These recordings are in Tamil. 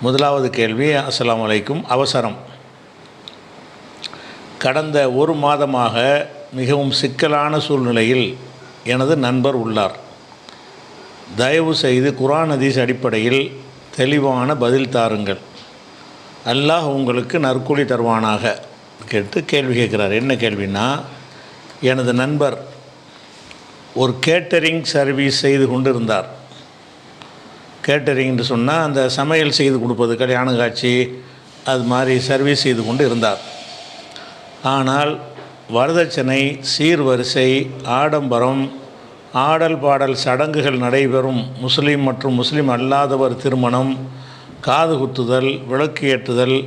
முதலாவது கேள்வி அஸ்லாம் வலைக்கும் அவசரம். கடந்த ஒரு மாதமாக மிகவும் சிக்கலான சூழ்நிலையில் எனது நண்பர் உள்ளார். தயவு செய்து குரான் ஹதீஸ் அடிப்படையில் தெளிவான பதில் தாருங்கள். அல்லாஹ் உங்களுக்கு நற்கூலி தருவானாக? கேட்டு கேள்வி கேட்குறார். என்ன கேள்வினா எனது நண்பர் ஒரு கேட்டரிங் சர்வீஸ் செய்து கொண்டிருந்தார். கேட்டரிங்னு சொன்னால் அந்த சமையல் செய்து கொடுப்பது கல்யாண காட்சி அது மாதிரி சர்வீஸ் செய்து கொண்டு இருந்தார். ஆனால் வரதட்சணை சீர்வரிசை ஆடம்பரம் ஆடல் பாடல் சடங்குகள் நடைபெறும். முஸ்லீம் மற்றும் முஸ்லீம் அல்லாதவர் திருமணம் காது குத்துதல் விளக்கு ஏற்றுதல்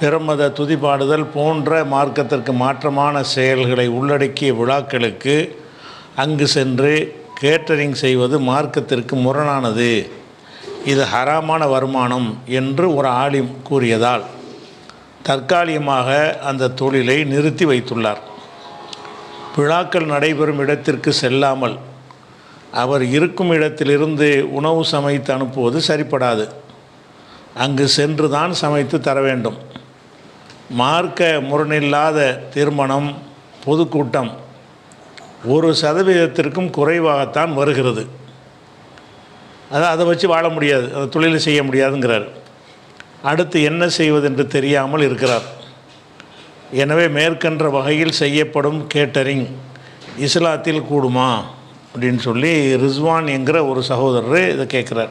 பிரமத துதிப்பாடுதல் போன்ற மார்க்கத்திற்கு மாற்றமான செயல்களை உள்ளடக்கிய விழாக்களுக்கு அங்கு சென்று கேட்டரிங் செய்வது மார்க்கத்திற்கு முரணானது. இது ஹராமான வருமானம் என்று ஒரு ஆலிம் கூறியதால் தற்காலிகமாக அந்த தொழிலை நிறுத்தி வைத்துள்ளார். விழாக்கள் நடைபெறும் இடத்திற்கு செல்லாமல் அவர் இருக்கும் இடத்திலிருந்து உணவு சமைத்து அனுப்புவது சரிப்படாது. அங்கு சென்று தான் சமைத்து தர வேண்டும். மார்க்க முரணில்லாத திருமணம் பொதுக்கூட்டம் ஒரு சதவீதத்திற்கும் குறைவாகத்தான் வருகிறது. அதான் அதை வச்சு வாழ முடியாது. அந்த தொழிலை செய்ய முடியாதுங்கிறார். அடுத்து என்ன செய்வது என்று தெரியாமல் இருக்கிறார். எனவே மேற்கன்ற வகையில் செய்யப்படும் கேட்டரிங் இஸ்லாத்தில் கூடுமா? அப்படின்னு சொல்லி ரிஸ்வான் என்கிற ஒரு சகோதரர் இதை கேட்குறார்.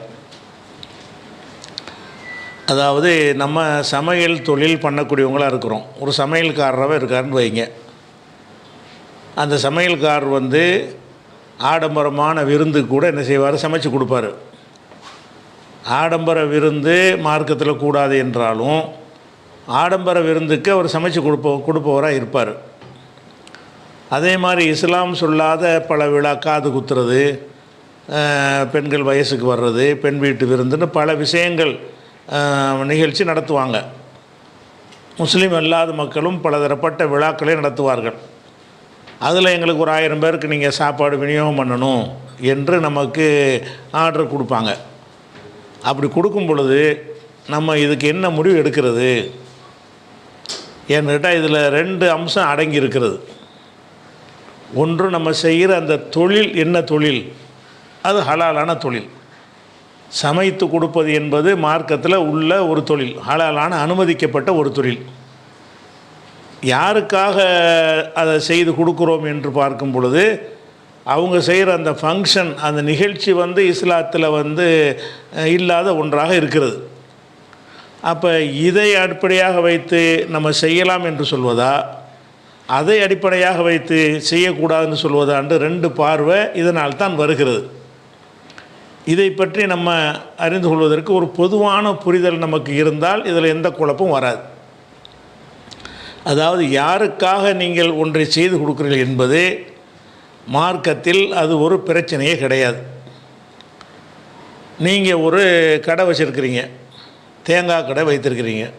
அதாவது நம்ம சமையல் தொழில் பண்ணக்கூடியவங்களாக இருக்கிறோம். ஒரு சமையல்காரராகவே இருக்காருன்னு வைங்க. அந்த சமையல்காரர் வந்து ஆடம்பரமான விருந்து கூட என்ன செய்வார்? சமைச்சு கொடுப்பாரு. ஆடம்பர விருந்து மார்க்கத்தில் கூடாது என்றாலும் ஆடம்பர விருந்துக்கு அவர் சமைச்சு கொடுப்ப கொடுப்பவராக இருப்பார். அதே மாதிரி இஸ்லாம் சொல்லாத பல விழா காது குத்துறது பெண்கள் வயசுக்கு வர்றது பெண் வீட்டு விருந்துன்னு பல விஷயங்கள் நிகழ்ச்சி நடத்துவாங்க. முஸ்லீம் அல்லாத மக்களும் பலதரப்பட்ட விழாக்களை நடத்துவார்கள். அதில் எங்களுக்கு ஒரு ஆயிரம் பேருக்கு நீங்கள் சாப்பாடு விநியோகம் பண்ணணும் என்று நமக்கு ஆர்டர் கொடுப்பாங்க. அப்படி கொடுக்கும் பொழுது நம்ம இதுக்கு என்ன முடிவு எடுக்கிறது? ஏன்னு கேட்டால் இதில் ரெண்டு அம்சம் அடங்கி இருக்கிறது. ஒன்று நம்ம செய்கிற அந்த தொழில் என்ன தொழில்? அது ஹலாலான தொழில். சமைத்து கொடுப்பது என்பது மார்க்கத்தில் உள்ள ஒரு தொழில். ஹலாலான அனுமதிக்கப்பட்ட ஒரு தொழில். யாருக்காக அதை செய்து கொடுக்குறோம் என்று பார்க்கும் பொழுது அவங்க செய்கிற அந்த ஃபங்க்ஷன் அந்த நிகழ்ச்சி வந்து இஸ்லாத்தில் வந்து இல்லாத ஒன்றாக இருக்கிறது. அப்போ இதை அடிப்படையாக வைத்து நம்ம செய்யலாம் என்று சொல்வதா? அதை அடிப்படையாக வைத்து செய்யக்கூடாதுன்னு சொல்வதாண்டு ரெண்டு பார்வை இதனால் தான் வருகிறது. இதை பற்றி நம்ம அறிந்து கொள்வதற்கு ஒரு பொதுவான புரிதல் நமக்கு இருந்தால் இதில் எந்த குழப்பம் வராது. அதாவது யாருக்காக நீங்கள் ஒன்றை செய்து கொடுக்குறீர்கள் என்பது மார்க்கத்தில் அது ஒரு பிரச்சனையே கிடையாது. நீங்கள் ஒரு கடை வச்சுருக்கிறீங்க. தேங்காய் கடை வைத்திருக்கிறீங்க.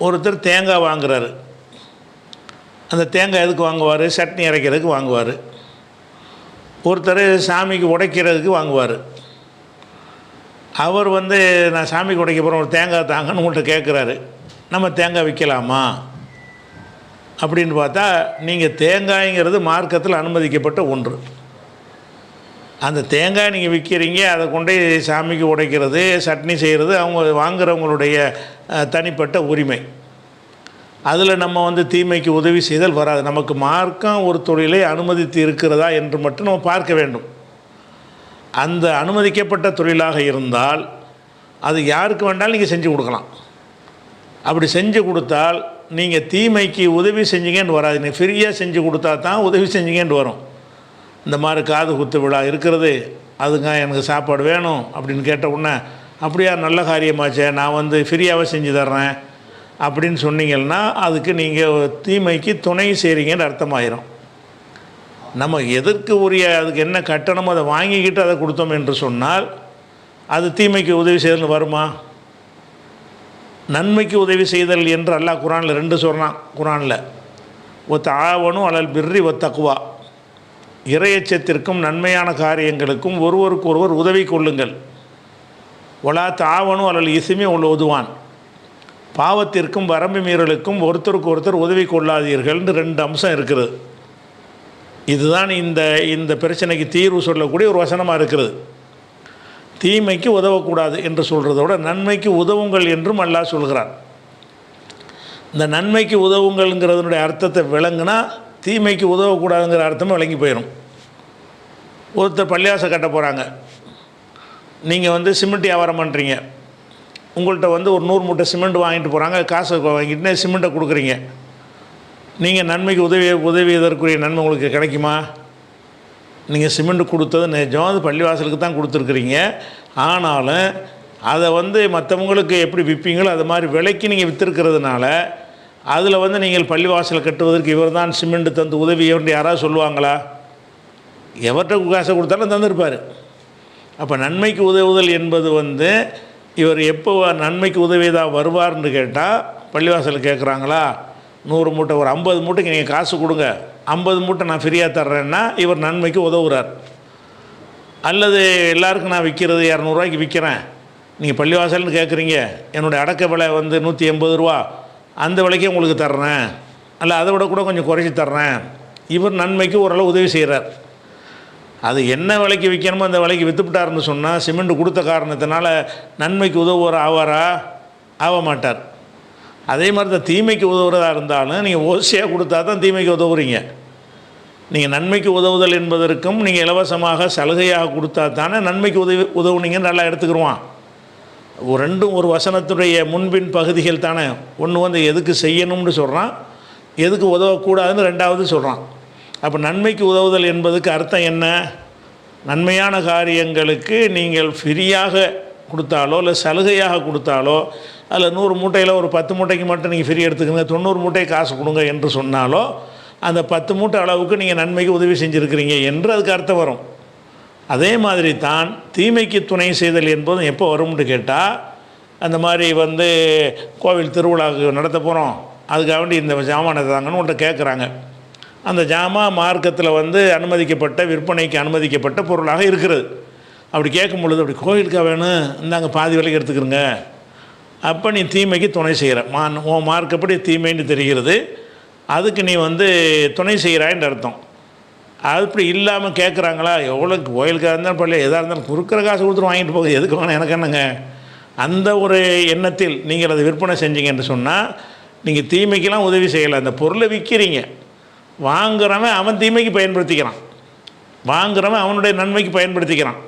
ஒருத்தர் தேங்காய் வாங்குறாரு. அந்த தேங்காய் எதுக்கு வாங்குவார்? சட்னி அரைக்கிறதுக்கு வாங்குவார். ஒருத்தர் சாமிக்கு உடைக்கிறதுக்கு வாங்குவார். அவர் வந்து நான் சாமிக்கு உடைக்க போகிறேன் ஒரு தேங்காய் தாங்கன்னு உங்கள்கிட்ட கேட்குறாரு நம்ம தேங்காய் விற்கலாமா அப்படின்னு பார்த்தா நீங்கள் தேங்காய்ங்கிறது மார்க்கத்தில் அனுமதிக்கப்பட்ட ஒன்று. அந்த தேங்காய் நீங்கள் விற்கிறீங்க அதை கொண்டு போய் சாமிக்கு உடைக்கிறது சட்னி செய்கிறது அவங்க வாங்குறவங்களுடைய தனிப்பட்ட உரிமை. அதில் நம்ம வந்து தீமைக்கு உதவி செய்தல் வராது. நமக்கு மார்க்கம் ஒரு தொழிலை அனுமதித்து இருக்கிறதா என்று மட்டும் நம்ம பார்க்க வேண்டும். அந்த அனுமதிக்கப்பட்ட தொழிலாக இருந்தால் அது யாருக்கு வேண்டாலும் நீங்கள் செஞ்சு கொடுக்கலாம். அப்படி செஞ்சு கொடுத்தால் நீங்கள் தீமைக்கு உதவி செஞ்சீங்கன்னு வராது. நீங்கள் ஃப்ரீயாக செஞ்சு கொடுத்தா தான் உதவி செஞ்சீங்கன்னு வரும். இந்த மாதிரி காது குத்து விழா இருக்கிறது அதுங்க எனக்கு சாப்பாடு வேணும் அப்படின்னு கேட்ட உடனே அப்படியா நல்ல காரியமாச்சே நான் வந்து ஃப்ரீயாகவே செஞ்சு தர்றேன். அப்படின்னு சொன்னீங்கன்னா அதுக்கு நீங்கள் தீமைக்கு துணை செய்கிறீங்கன்னு அர்த்தமாயிரும். நம்ம எதற்கு உரிய அதுக்கு என்ன கட்டணமோ அதை வாங்கிக்கிட்டு அதை கொடுத்தோம் என்று சொன்னால் அது தீமைக்கு உதவி செய்தல் வருமா? நன்மைக்கு உதவி செய்தல் என்று அல்லாஹ் குரானில் ரெண்டு சொல்கிறான் குரானில். ஒத்த ஆவணும் அலல் பிர்ரி ஒத்தக்குவா இறையச்சத்திற்கும் நன்மையான காரியங்களுக்கும் ஒருவருக்கு ஒருவர் உதவி கொள்ளுங்கள். ஒலா தாவனும் அல்லல் இசுமே உள்ள உதுவான். பாவத்திற்கும் வரம்பு மீறலுக்கும் ஒருத்தருக்கு ஒருத்தர் உதவி கொள்ளாதீர்கள்னு ரெண்டு அம்சம் இருக்கிறது இதுதான் இந்த இந்த பிரச்சனைக்கு தீர்வு சொல்லக்கூடிய ஒரு வசனமாக இருக்கிறது தீமைக்கு உதவக்கூடாது என்று சொல்கிறதோட நன்மைக்கு உதவுங்கள் என்றும் அல்லாஹ் சொல்கிறார் இந்த நன்மைக்கு உதவுங்கள்ங்கிறதுனுடைய அர்த்தத்தை விளங்குனா தீமைக்கு உதவக்கூடாதுங்கிற அர்த்தமும் விளங்கி போயிடும் ஒருத்தர் பள்ளியாசை கட்ட போகிறாங்க நீங்கள் வந்து சிமெண்ட் வியாபாரம் பண்ணுறீங்க உங்கள்கிட்ட வந்து ஒரு நூறு மூட்டை சிமெண்ட் வாங்கிட்டு போகிறாங்க காசு வாங்கிட்டு சிமெண்ட்டை கொடுக்குறீங்க. நீங்கள் நன்மைக்கு உதவி உதவியதற்குரிய நன்மை உங்களுக்கு கிடைக்குமா? நீங்கள் சிமெண்ட் கொடுத்தது நிஜம் அது பள்ளிவாசலுக்கு தான் கொடுத்துருக்குறீங்க. ஆனாலும் அதை வந்து மற்றவங்களுக்கு எப்படி விற்பீங்களோ அது மாதிரி விலைக்கு நீங்கள் விற்றுருக்கிறதுனால அதில் வந்து நீங்கள் பள்ளிவாசலை கட்டுவதற்கு இவர் தான் சிமெண்ட் தந்து உதவி இவர்கிட்ட யாராவது சொல்லுவாங்களா? எவர்கிட்ட காசை கொடுத்தாலும் தந்திருப்பார். அப்போ நன்மைக்கு உதவுதல் என்பது வந்து இவர் எப்போ நன்மைக்கு உதவியதாக வருவார்னு கேட்டால் பள்ளிவாசல் கேட்குறாங்களா நூறு மூட்டை ஒரு ஐம்பது மூட்டைக்கு நீங்கள் காசு கொடுங்க. ஐம்பது மூட்டை நான் ஃப்ரீயாக தர்றேன்னா இவர் நன்மைக்கு உதவுறார். அல்லது எல்லாருக்கும் நான் விற்கிறது இரநூறுவாய்க்கு விற்கிறேன் நீங்கள் பள்ளிவாசல்னு கேட்குறீங்க என்னுடைய அடக்க விலை வந்து நூற்றி எண்பது ரூபா. அந்த விலைக்கே உங்களுக்கு தர்றேன். அல்ல அதை விட கூட கொஞ்சம் குறைச்சி தர்றேன். இவர் நன்மைக்கு ஓரளவு உதவி செய்கிறார் அது என்ன விலைக்கு விற்கணுமோ அந்த விலைக்கு விற்றுப்பிட்டாருன்னு சொன்னால் சிமெண்ட் கொடுத்த காரணத்தினால நன்மைக்கு உதவுவார் ஆவாரா? ஆக மாட்டார். அதே மாதிரி தான் தீமைக்கு உதவுறதா இருந்தாலும் நீங்கள் ஓசியாக கொடுத்தா தான் தீமைக்கு உதவுறீங்க. நீங்கள் நன்மைக்கு உதவுதல் என்பதற்கும் நீங்கள் இலவசமாக சலுகையாக கொடுத்தா தானே நன்மைக்கு உதவி உதவுனீங்கன்னு நல்லா எடுத்துக்கிடுவான் ஒரு ரெண்டும் ஒரு வசனத்துடைய முன்பின் பகுதிகள் தானே. ஒன்று வந்து எதுக்கு செய்யணும்னு சொல்கிறான் எதுக்கு உதவக்கூடாதுன்னு ரெண்டாவது சொல்கிறான் அப்போ நன்மைக்கு உதவுதல் என்பதுக்கு அர்த்தம் என்ன? நன்மையான காரியங்களுக்கு நீங்கள் ஃப்ரீயாக கொடுத்தாலோ இல்லை சலுகையாக கொடுத்தாலோ அதில் நூறு மூட்டையில் ஒரு பத்து மூட்டைக்கு மட்டும் நீங்கள் ஃப்ரீ எடுத்துக்கங்க. தொண்ணூறு மூட்டை காசு கொடுங்க என்று சொன்னாலோ அந்த பத்து மூட்டை அளவுக்கு நீங்கள் நன்மைக்கு உதவி செஞ்சுருக்கிறீங்க என்று அதுக்கு அர்த்தம் வரும். அதே மாதிரி தான் தீமைக்கு துணை செய்தல் என்பதும் எப்போ வரும்னு கேட்டால் அந்த மாதிரி வந்து கோவில் திருவிழாவுக்கு நடத்த போகிறோம் அதுக்காக வேண்டி இந்த ஜாமானை தாங்கன்னு உங்கள்கிட்ட கேட்குறாங்க அந்த ஜாமா மார்க்கத்தில் வந்து அனுமதிக்கப்பட்ட விற்பனைக்கு அனுமதிக்கப்பட்ட பொருளாக இருக்கிறது. அப்படி கேட்கும் பொழுது அப்படி கோவிலுக்காக வேணும்? இந்தாங்க பாதி விலைக்கு எடுத்துக்கிறோங்க. அப்போ நீ தீமைக்கு துணை செய்கிற மா உன் மார்க்கப்படி தீமைன்னு தெரிகிறது அதுக்கு நீ வந்து துணை செய்கிறாய்ன்ற அர்த்தம். அது இப்படி இல்லாமல் கேட்குறாங்களா எவ்வளோ கோயிலுக்காக இருந்தாலும் பள்ளியில் எதாக இருந்தாலும் கொடுக்குற காசு கொடுத்துட்டு வாங்கிட்டு போகுது எதுக்கு வேணும் எனக்கு என்னங்க? அந்த ஒரு எண்ணத்தில் நீங்கள் அதை விற்பனை செஞ்சீங்க என்று சொன்னால் நீங்கள் தீமைக்கெலாம் உதவி செய்யலை. அந்த பொருளை விற்கிறீங்க வாங்குறவன் அவன் தீமைக்கு பயன்படுத்திக்கிறான். வாங்குறவன் அவனுடைய நன்மைக்கு பயன்படுத்திக்கிறான்.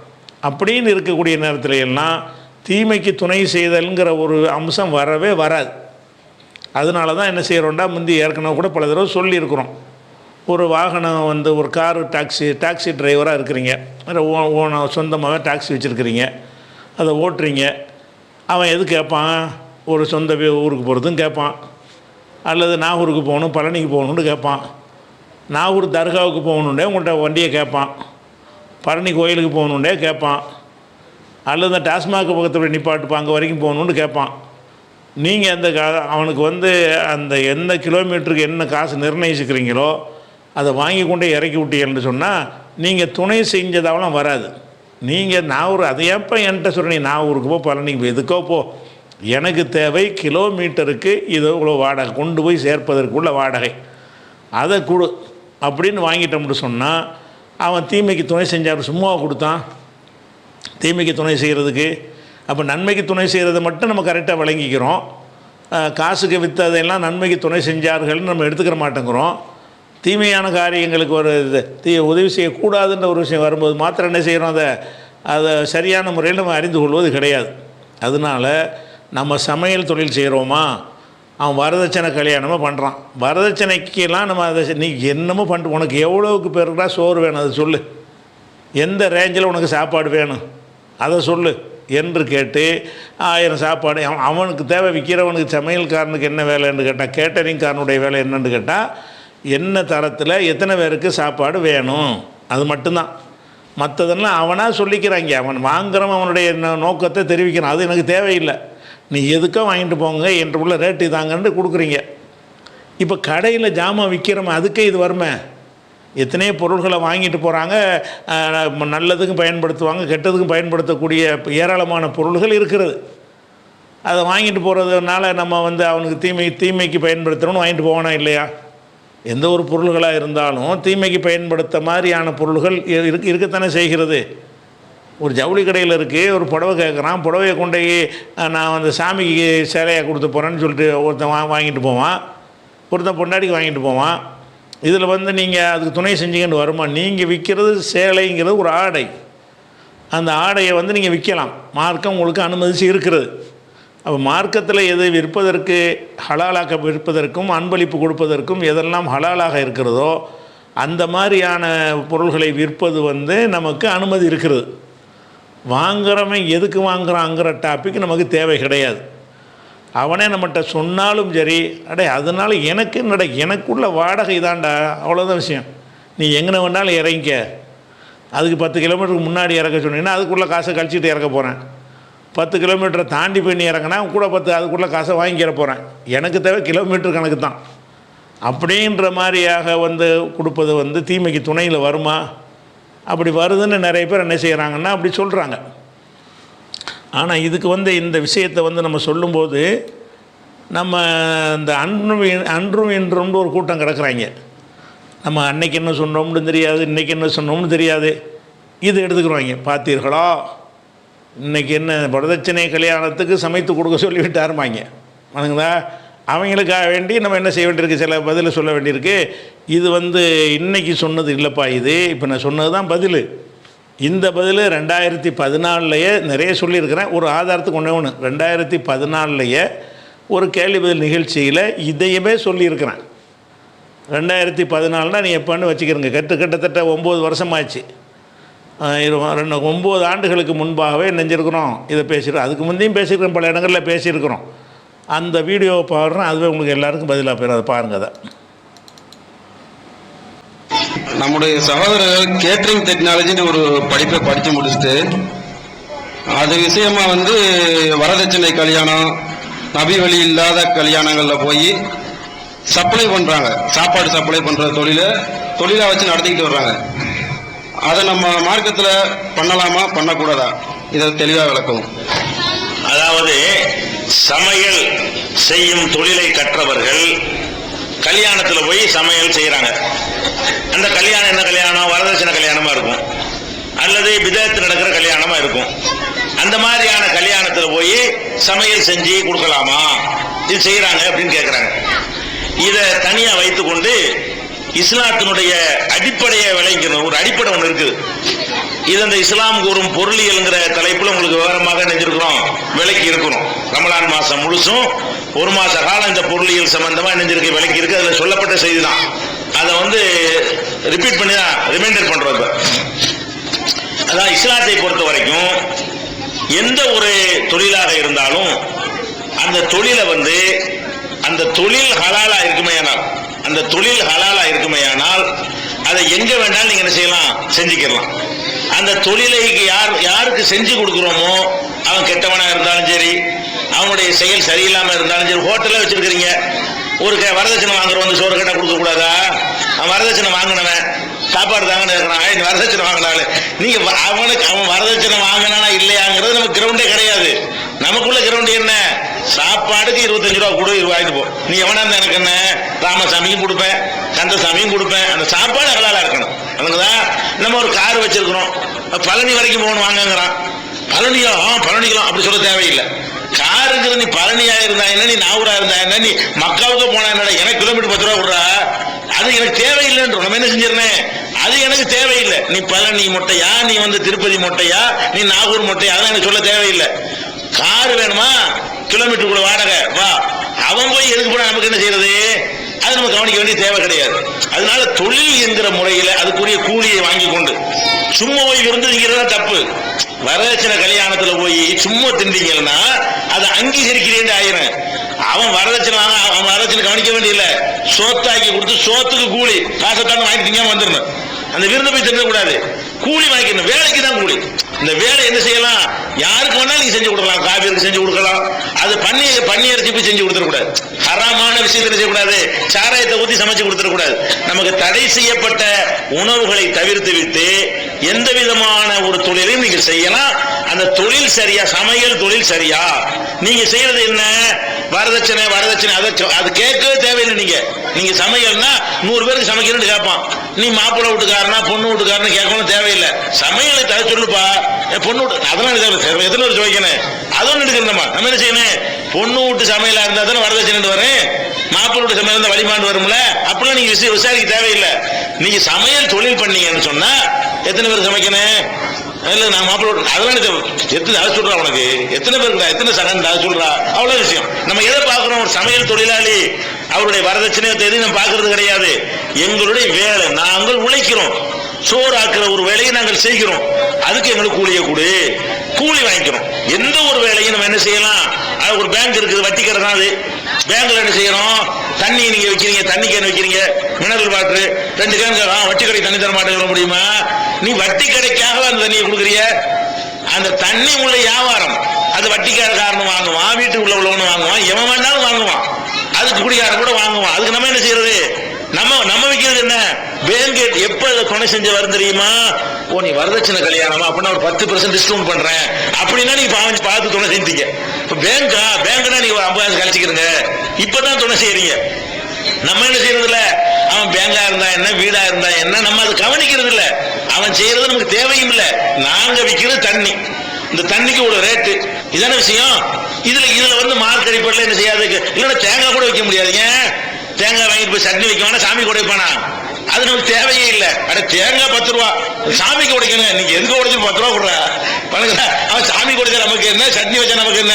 அப்படின்னு இருக்கக்கூடிய நேரத்தில் எல்லாம் தீமைக்கு துணை செய்தல்ங்கிற ஒரு அம்சம் வரவே வராது. அதனால தான் என்ன செய்கிறோம்டா முந்தி ஏற்கனவே கூட பல தடவை சொல்லியிருக்கிறோம். ஒரு வாகனம் வந்து ஒரு காரு டாக்ஸி டாக்ஸி டிரைவராக இருக்கிறீங்க. ஓன சொந்தமாக டாக்ஸி வச்சுருக்கிறீங்க. அதை ஓட்டுறீங்க. அவன் எது கேட்பான்? ஒரு சொந்த ஊருக்கு போகிறதும் கேட்பான். அல்லது நாகூருக்கு போகணும் பழனிக்கு போகணுன்னு கேட்பான். நாகூர் தர்காவுக்கு போகணுன்னே உங்கள்கிட்ட வண்டியை கேட்பான். பழனி கோயிலுக்கு போகணுன்னே கேட்பான். அல்லது இந்த டாஸ்மாக் பக்கத்தில் நிப்பாட்டுப்பாங்க அங்கே வரைக்கும் போகணுன்னு கேட்பான். நீங்கள் அந்த கா அவனுக்கு வந்து அந்த எந்த கிலோமீட்டருக்கு என்ன காசு நிர்ணயிச்சுக்கிறீங்களோ அதை வாங்கி கொண்டே இறக்கி விட்டீங்கன்னு சொன்னால் நீங்கள் துணை செஞ்சதாவெல்லாம் வராது. நீங்கள் நாகூர் அதை ஏப்போ என்கிட்ட சொல்கிறீங்க நாகூருக்கு போ பழனிக்கு போ எதுக்கோ போ. எனக்கு தேவை கிலோமீட்டருக்கு இது இவ்வளோ வாடகை கொண்டு போய் சேர்ப்பதற்குள்ள வாடகை. அதை கொடு அப்படின்னு வாங்கிட்டோம்னு சொன்னால் அவன் தீமைக்கு துணை செஞ்சார் சும்மாவை கொடுத்தான்? தீமைக்கு துணை செய்கிறதுக்கு அப்போ நன்மைக்கு துணை செய்கிறத மட்டும் நம்ம கரெக்டாக விளங்கிக்கிறோம். காசுக்கு விற்றதையெல்லாம் நன்மைக்கு துணை செஞ்சார்கள்னு நம்ம எடுத்துக்கிற மாட்டேங்கிறோம். தீமையான காரியங்களுக்கு ஒரு இது தீ உதவி செய்யக்கூடாதுன்ற ஒரு விஷயம் வரும்போது மாத்திரம் என்ன செய்கிறோம் அதை அதை சரியான முறையில் நம்ம அறிந்து கொள்வது கிடையாது. அதனால் நம்ம சமையல் தொழில் செய்கிறோமா அவன் வரதட்சணை கல்யாணமாக பண்ணுறான் வரதட்சணைக்கெல்லாம் நம்ம அதை நீ என்னமோ பண்ணிட்டு உனக்கு எவ்வளோவுக்கு பேருக்குடா சோறு வேணும் அது சொல்லு. எந்த ரேஞ்சில் உனக்கு சாப்பாடு வேணும்? அதை சொல்லு என்று கேட்டு ஆயிரம் சாப்பாடு. அவனுக்கு தேவை விற்கிறவனுக்கு சமையல்காரனுக்கு என்ன வேலைன்னு கேட்டால் கேட்டரிங்காரனுடைய வேலை என்னன்னு கேட்டால் என்ன தரத்தில் எத்தனை பேருக்கு சாப்பாடு வேணும்? அது மட்டும்தான். மற்றதெல்லாம் அவனாக சொல்லிக்கிறாங்க. அவன் வாங்குறவன் அவனுடைய நோக்கத்தை தெரிவிக்கிறான். அது எனக்கு தேவையில்லை. நீ எதுக்கோ வாங்கிட்டு போங்க என்று உள்ள ரேட்டு தாங்கன்னு கொடுக்குறீங்க. இப்போ கடையில் ஜாமான் விற்கிறவன் அதுக்கே இது வருமே? எத்தனையோ பொருள்களை வாங்கிட்டு போகிறாங்க நல்லதுக்கும் பயன்படுத்துவாங்க கெட்டதுக்கும் பயன்படுத்தக்கூடிய ஏராளமான பொருள்கள் இருக்கிறது. அதை வாங்கிட்டு போகிறதுனால நம்ம வந்து அவனுக்கு தீமை தீமைக்கு பயன்படுத்தணும்னு வாங்கிட்டு போவானா இல்லையா? எந்த ஒரு பொருள்களாக இருந்தாலும் தீமைக்கு பயன்படுத்த மாதிரியான பொருள்கள் இருக்கு இருக்கத்தானே செய்கிறது. ஒரு ஜவுளி கடையில் இருக்குது ஒரு புடவை கேட்குறான் புடவையை கொண்டு போய் நான் வந்து சாமிக்கு சேலையாக கொடுத்து போகிறேன்னு சொல்லிட்டு ஒருத்தன் வா வாங்கிட்டு போவான். ஒருத்தன் பொண்டாடிக்கு வாங்கிட்டு போவான். இதில் வந்து நீங்கள் அதுக்கு துணை செஞ்சீங்கன்னு வருமா? நீங்கள் விற்கிறது சேலைங்கிறது ஒரு ஆடை. அந்த ஆடையை வந்து நீங்கள் விற்கலாம். மார்க்கம் உங்களுக்கு அனுமதிச்சு இருக்கிறது. அப்போ மார்க்கத்தில் எது விற்பதற்கு ஹலாலாக விற்பதற்கும் அன்பளிப்பு கொடுப்பதற்கும் எதெல்லாம் ஹலாலாக இருக்கிறதோ அந்த மாதிரியான பொருள்களை விற்பது வந்து நமக்கு அனுமதி இருக்கிறது. வாங்குறவன் எதுக்கு வாங்குறாங்கிற டாபிக் நமக்கு தேவை கிடையாது. அவனே நம்மகிட்ட சொன்னாலும் சரி அடே அதனால எனக்கு என்னடா எனக்குள்ள வாடகை இதாண்டா? அவ்வளோதான் விஷயம். நீ எங்கே வேணாலும் இறங்கிக்க. அதுக்கு பத்து கிலோமீட்டருக்கு முன்னாடி இறக்க சொன்னீங்கன்னா அதுக்குள்ளே காசை கழிச்சிட்டு இறக்க போகிறேன் பத்து கிலோமீட்டரை தாண்டி போய் நீ இறங்கினா கூட பத்து அதுக்குள்ளே காசை வாங்கிக்கிற போகிறேன் எனக்கு தேவை கிலோமீட்டர் கணக்கு தான். அப்படின்ற மாதிரியாக வந்து கொடுப்பது வந்து தீமைக்கு துணையில் வருமா? அப்படி வருதுன்னு நிறைய பேர் என்ன செய்கிறாங்கன்னா அப்படி சொல்கிறாங்க ஆனால் இதுக்கு வந்து இந்த விஷயத்தை வந்து நம்ம சொல்லும்போது நம்ம இந்த அன்றும் அன்றும் இன்றும் ஒரு கூட்டம் கிடக்குறாங்க. நம்ம அன்னைக்கு என்ன சொன்னோம்னு தெரியாது இன்றைக்கி என்ன சொன்னோம்னு தெரியாது. இது எடுத்துக்கிறோங்க. பார்த்தீர்களா? இன்னைக்கு என்ன வரதட்சணை கல்யாணத்துக்கு சமைத்து கொடுக்க சொல்லிவிட்டாருமாங்க வணங்குதா அவங்களுக்காக வேண்டி நம்ம என்ன செய்ய வேண்டியிருக்கு? சில பதில் சொல்ல வேண்டியிருக்கு. இது வந்து இன்றைக்கி சொன்னது இல்லைப்பா இது. இப்போ நான் சொன்னது தான் பதில். இந்த பதில் ரெண்டாயிரத்தி பதினாலுலையே நிறைய சொல்லியிருக்கிறேன். ஒரு ஆதாரத்துக்கு ஒன்றே ஒன்று ரெண்டாயிரத்தி பதினாலுலையே ஒரு கேள்வி பதில் நிகழ்ச்சியில் இதையுமே சொல்லியிருக்கிறேன். ரெண்டாயிரத்தி பதினாலுனா நீ எப்போன்னு வச்சுக்கிறங்க. கிட்ட கிட்டத்தட்ட ஒம்பது வருஷமாச்சு ரெண்டு ஒம்பது ஆண்டுகளுக்கு முன்பாகவே நெஞ்சிருக்கிறோம். இதை பேசியிருக்கோம் அதுக்கு முந்தையும் பேசியிருக்கிறோம். பல இடங்களில் பேசியிருக்கிறோம். அந்த வீடியோவை பாடுறேன். அதுவே உங்களுக்கு எல்லாருக்கும் பதிலாக போயிடும். அதை பாருங்கள் அதை. நம்முடைய சகோதரர் கேட்டரிங் டெக்னாலஜின்னு ஒரு படிப்பை படித்து முடிச்சுட்டு அது விஷயமா வந்து வரதட்சணை கல்யாணம் நபி வழி இல்லாத கல்யாணங்களில் போய் சப்ளை பண்றாங்க. சாப்பாடு சப்ளை பண்ணுற தொழிலை தொழிலாக வச்சு நடத்திக்கிட்டு வர்றாங்க. அதை நம்ம மார்க்கத்தில் பண்ணலாமா பண்ணக்கூடாதா? இதை தெளிவாக விளக்கும் அதாவது சமையல் செய்யும் தொழிலை கற்றவர்கள் கல்யாணத்துல போய் சமையல் செய்யறாங்க அந்த கல்யாணம் என்ன கல்யாணம்? வரதட்சணை கல்யாணமா இருக்கும். அல்லது விதத்து நடக்கிற கல்யாணமா இருக்கும். அந்த மாதிரியான கல்யாணத்துல போய் சமையல் செஞ்சு கொடுக்கலாமா? இது செய்யறாங்க அப்படின்னு கேட்கறாங்க இதை தனியா வைத்துக்கொண்டு இஸ்லாத்தினுடைய அடிப்படையை விளைக்கணும் ஒரு அடிப்படை ஒன்று இருக்குது. இது அந்த இஸ்லாம் கூறும் பொருளியல்ங்கிற தலைப்புல உங்களுக்கு விவரமாக நினைஞ்சிருக்கிறோம் விலைக்கு இருக்கிறோம் ரமலான் மாசம் முழுசும் ஒரு மாச காலம் இந்த பொருளியல் சம்பந்தமா நெஞ்சிருக்க விலைக்கு இருக்கு அதுல சொல்லப்பட்ட செய்தி தான் அதை வந்து ரிப்பீட் பண்ணி தான் ரிமைண்டர் பண்றோம் இப்ப. அதான் இஸ்லாத்தை பொறுத்த வரைக்கும் எந்த ஒரு தொழிலாக இருந்தாலும் அந்த தொழிலை வந்து அந்த தொழில் ஹலாலா இருக்குமேயானால் அந்த தொழில் ஹலாலா இருக்குமேயானால் அதை எங்க வேணாலும் நீங்க என்ன செய்யலாம் செஞ்சுக்கிடலாம். அந்த தொழிலைக்கு யார் யாருக்கு செஞ்சு கொடுக்குறோமோ அவன் கெட்டவனா இருந்தாலும் சரி அவனுடைய செயல் சரியில்லாம இருந்தாலும் சரி ஹோட்டலில் வச்சிருக்கிறீங்க. ஒரு க- வரதட்சணை வாங்குறவன் வந்து சோறு கட்ட கொடுக்க கூடாதா? அவன் வரதட்சணை வாங்கினவன் சாப்பாடு தாங்கன்னு இருக்கிறான். வரதட்சணை வாங்கினாலும் நீங்க வ- அவனுக்கு அவன் வரதட்சணை வாங்கினானா இல்லையாங்கிறது நமக்கு கிரவுண்டே கிடையாது. நமக்குள்ள கிரவுண்ட் என்ன? சாப்பாடுக்கு இருபத்தஞ்சு ரூபா கொடு இது வாங்கிட்டு போ. நீ எவனா இருந்தா எனக்கு என்ன? ராமசாமியும் கொடுப்பேன் கந்தசாமியும் கொடுப்பேன். அந்த சாப்பாடு ஹலாலா இருக்கணும். அதுக்குதான் நம்ம ஒரு கார் வச்சிருக்கிறோம். பழனி வரைக்கும் போகணும் வாங்கங்கிறான். பழனியா பழனிக்கலாம் அப்படி சொல்ல தேவையில்லை. காருங்கிற நீ பழனியா இருந்தா என்ன நீ நாகூரா இருந்தா என்ன நீ மக்காவுக்கு போனா என்னடா எனக்கு கிலோமீட்டர் பத்து ரூபா விடுறா அது எனக்கு தேவையில்லைன்ற நம்ம என்ன செஞ்சிருந்தேன் அது எனக்கு தேவையில்லை. நீ பழனி மொட்டையா நீ வந்து திருப்பதி மொட்டையா நீ நாகூர் மொட்டையா அதெல்லாம் எனக்கு சொல்ல தேவையில்லை. கார் வேணுமா? கிலோமீட்டர் கூட வாடகை. வா. அவன் போய் எதுக்கு போனா நமக்கு என்ன செய்யறது அது நம்ம கவனிக்க வேண்டிய தேவை கிடையாது. அதனால தொழில் என்கிற முறையில அதுக்குரிய கூலியை வாங்கி கொண்டு சும்மா போய் விருந்து திங்கிறதா தப்பு. வரதட்சணை கல்யாணத்துல போய் சும்மா திண்டீங்கன்னா அது அங்கீகரிக்கிறேன் ஆயிரம். அவன் வரதட்சணை வாங்க அவன் வரதட்சணை கவனிக்க வேண்டியதில்ல. சோத்தாக்கி கொடுத்து சோத்துக்கு கூலி காசத்தான வாங்கி திங்காம வந்துடணும். அந்த விருந்து போய் தின்னக்கூடாது கூலி வாங்கிக்கணும். வேலைக்கு தான் கூலி. இந்த வேலை என்ன செய்யலாம்? யாருக்கு வேணாலும் நீங்க செஞ்சு கொடுக்கலாம். காவியருக்கு செஞ்சு கொடுக்கலாம். அது பண்ணி பண்ணி அரிசி போய் செஞ்சு கொடுத்துடக்கூடாது. ஹராமான விஷயத்தை செய்யக்கூடாது. சாராயத்தை ஊற்றி சமைச்சு கொடுத்துடக்கூடாது. நமக்கு தடை செய்யப்பட்ட உணவுகளை தவிர்த்து விட்டு எந்த விதமான ஒரு தொழிலையும் நீங்க செய்யலாம். அந்த தொழில் சரியா சமையல் தொழில் சரியா? நீங்க செய்யறது என்ன? வரதட்சணை வரதட்சணை. அதை அது கேட்கவே தேவையில்லை நீங்க. நீங்க சமையல்னா நூறு பேருக்கு சமைக்கணும்னு கேட்பான். நீ மாப்பிள்ளை வீட்டுக்காரனா பொண்ணு வீட்டுக்காரனா கேட்கணும் தேவையில்லை. சமையலை தர சொல்லுப்பா. என் பொண்ணு வீட்டு அதெல்லாம் தேவை எத்தனை ஒரு வைக்கணும் அதுவும் எடுக்கணும்? நம்ம நம்ம என்ன செய்யணும் பொண்ணு வீட்டு சமையலா இருந்தால் தானே வரதட்சணை வரேன் மாப்பிள்ளை வீட்டு சமையல் இருந்தால் வழிமாண்டு வரும்ல. அப்படிலாம் நீங்க விஷயம் விசாரிக்க தேவையில்லை. நீங்க சமையல் தொழில் பண்ணீங்கன்னு சொன்னா எத்தனை பேர் சமைக்கணும் இல்லை நான் மாப்பிள்ளை வீட்டு- அதெல்லாம் எத்தனை அதை சொல்றா உனக்கு? எத்தனை பேருக்குடா எத்தனை சகன் அதை சொல்றா? அவ்வளோ விஷயம். நம்ம எதை பார்க்குறோம்? ஒரு சமையல் தொழிலாளி. அவருடைய வரதட்சணையத்தை எதையும் நம்ம பார்க்கறது கிடையாது. எங்களுடைய வேலை நாங்கள் உழைக்கிறோம். சோறு ஆக்குற ஒரு வேலையை நாங்கள் செய்கிறோம். அதுக்கு எங்களுக்கு கூலியை கொடு. கூலி வாங்கிக்கிறோம். எந்த ஒரு வேலையும் நம்ம என்ன செய்யலாம்? அது ஒரு பேங்க் இருக்குது வட்டி கடை தான் அது. பேங்க்ல என்ன செய்யறோம் தண்ணி நீங்க வைக்கிறீங்க தண்ணி கேன் வைக்கிறீங்க. மினரல் வாட்டர் ரெண்டு கேன் கேட்கலாம் வட்டி கடை தண்ணி தர மாட்டேங்கிற முடியுமா? நீ வட்டி கடைக்காக அந்த தண்ணியை கொடுக்குறிய? அந்த தண்ணி உள்ள வியாபாரம் அது வட்டிக்கார காரணம் வாங்குவான் வீட்டுக்குள்ள உள்ளவனு வாங்குவான் எவன் வேணாலும் வாங்குவான். அதுக்கு குடிகாரன் கூட வாங்குவான் அதுக்கு நம்ம என்ன செய்யறது? நம்ம நம்ம வைக்கிறது என்ன? பேங்க் எப்ப இதை செஞ்சு வரும் தெரியுமா? ஓ நீ வரதட்சணை கல்யாணமா? அப்படின்னா ஒரு பத்து பர்சன்ட் டிஸ்கவுண்ட் பண்றேன். அப்படின்னா நீங்க பாவம் பார்த்து துணை செஞ்சீங்க இப்ப பேங்கா பேங்க்னா நீங்க ஒரு ஐம்பதாயிரம் கழிச்சுக்கிறீங்க இப்பதான் துணை செய்யறீங்க. நம்ம என்ன செய்யறது இல்ல அவன் பேங்கா இருந்தா என்ன வீடா இருந்தா என்ன நம்ம அது கவனிக்கிறது இல்ல அவன் செய்யறது நமக்கு தேவையும் இல்ல. நாங்க விற்கிறது தண்ணி. இந்த தண்ணிக்கு ஒரு ரேட்டு இதான விஷயம்? இதுல இதுல வந்து மார்க் அடிப்படையில் என்ன செய்யாது? இல்லைன்னா தேங்காய் கூட வைக்க முடியாது. ஏன்? தேங்காய் வாங்கிட்டு போய் சட்னி வைக்க வேணா சாமி உடைப்பானா அது நமக்கு தேவையே இல்லை. அட தேங்காய் பத்து ரூபா. சாமிக்கு உடைக்கணும் நீங்க எதுக்கு உடைச்சு பத்து ரூபா கொடுற? வணங்குறா? அவன் சாமி கொடுத்த நமக்கு என்ன? சட்னி வச்சா நமக்கு என்ன?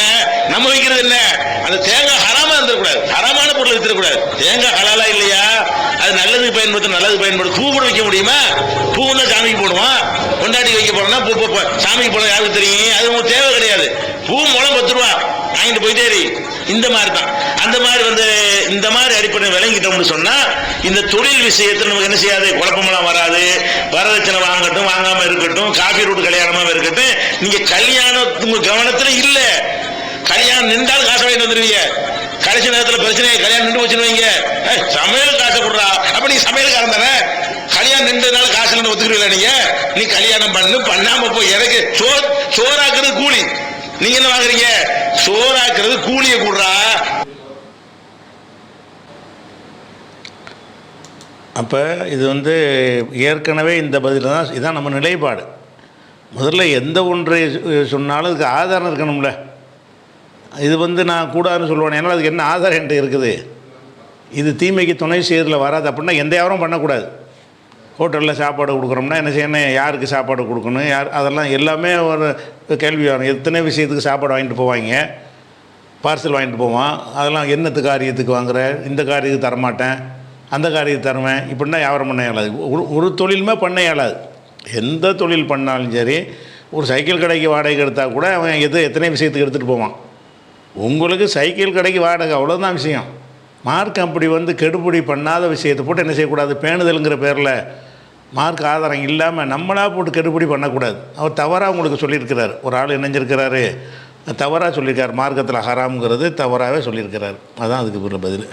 நம்ம வைக்கிறது என்ன? அந்த தேங்காய் ஹராமா இருந்துடக்கூடாது. ஹராமான பொருள் வித்துடக்கூடாது தேங்காய் ஹலாலா இல்லையா? அது நல்லதுக்கு பயன்படுத்தும் நல்லது பயன்படும். பூ கூட வைக்க முடியுமா? பூ தான் சாமிக்கு போடுவான் கொண்டாடி வைக்க போறோம்னா பூ பூ- சாமிக்கு போட யாருக்கு தெரியும்? அது உங்களுக்கு தேவை கிடையாது. பூ மூலம் பத்து ரூபா. வாங்கிட்டு போயிட்டே இரு. இந்த மாதிரி தான் அந்த மாதிரி வந்து இந்த மாதிரி அடிப்படை விளங்கிட்டோம்னு சொன்னா இந்த தொழில் விஷயத்தில் நமக்கு என்ன செய்யாது? குழப்பமெல்லாம் வராது. வரதட்சணை வாங்கட்டும் வாங்காம இருக்கட்டும் காஃபி ரூட் கல்யாணமா இருக்கட்டும். நீங்க கல்யாணம் உங்க கவனத்துல இல்ல. கல்யாணம் நின்றால் காசு வாங்கிட்டு வந்துருவீங்க. கடைசி நேரத்தில் பிரச்சனை கல்யாணம் நின்று வச்சுன்னு வைங்க. சமையல் காசை கொடுறா. அப்ப நீ சமையல்காரன் தானே? கல்யாணம் நின்றதுனால காசு இல்லைன்னு ஒத்துக்கிறீங்களா நீங்க? நீ கல்யாணம் பண்ணு பண்ணாம போய் எனக்கு சோர் சோறாக்குறது கூலி. நீங்க என்ன வாங்குறீங்க? சோறாக்குறது கூலியை கூடுறா. அப்போ இது வந்து ஏற்கனவே இந்த பதில் தான் இதான் நம்ம நிலைப்பாடு. முதல்ல எந்த ஒன்றை சொன்னாலும் அதுக்கு ஆதாரம் இருக்கணும்ல. இது வந்து நான் கூடாதுன்னு சொல்லுவேன் ஏன்னா அதுக்கு என்ன ஆதாரம் என்கிட்ட இருக்குது? இது தீமைக்கு துணை செய்யறதுல வராது. அப்படின்னா எந்த யாரும் பண்ணக்கூடாது. ஹோட்டலில் சாப்பாடு கொடுக்குறோம்னா என்ன செய்யணும்? யாருக்கு சாப்பாடு கொடுக்கணும்? யார் அதெல்லாம் எல்லாமே ஒரு கேள்வி வரும் எத்தனை விஷயத்துக்கு சாப்பாடு வாங்கிட்டு போவாங்க? பார்சல் வாங்கிட்டு போவான் அதெல்லாம் என்னத்து காரியத்துக்கு வாங்குற? இந்த காரியத்துக்கு தரமாட்டேன். அந்த காரியத்துக்கு தருவேன். இப்படின்னா வியாபாரம் பண்ண இயலாது. ஒரு ஒரு தொழிலுமே பண்ண இயலாது. எந்த தொழில் பண்ணாலும் சரி ஒரு சைக்கிள் கடைக்கு வாடகை எடுத்தால் கூட அவன் எது எத்தனை விஷயத்துக்கு எடுத்துகிட்டு போவான்? உங்களுக்கு சைக்கிள் கடைக்கு வாடகை அவ்வளோதான் விஷயம். மார்க் அப்படி வந்து கெடுபிடி பண்ணாத விஷயத்தை போட்டு என்ன செய்யக்கூடாது? பேணுதலுங்கிற பேரில் மார்க் ஆதாரம் இல்லாமல் நம்மளாக போட்டு கெடுபடி பண்ணக்கூடாது. அவர் தவறாக உங்களுக்கு சொல்லியிருக்கிறார். ஒரு ஆள் இணைஞ்சிருக்கிறாரு. தவறாக சொல்லியிருக்கார். மார்க்கத்தில் ஹராம்ங்கிறது தவறாகவே சொல்லியிருக்கிறார். அதுதான் அதுக்கு பதில்.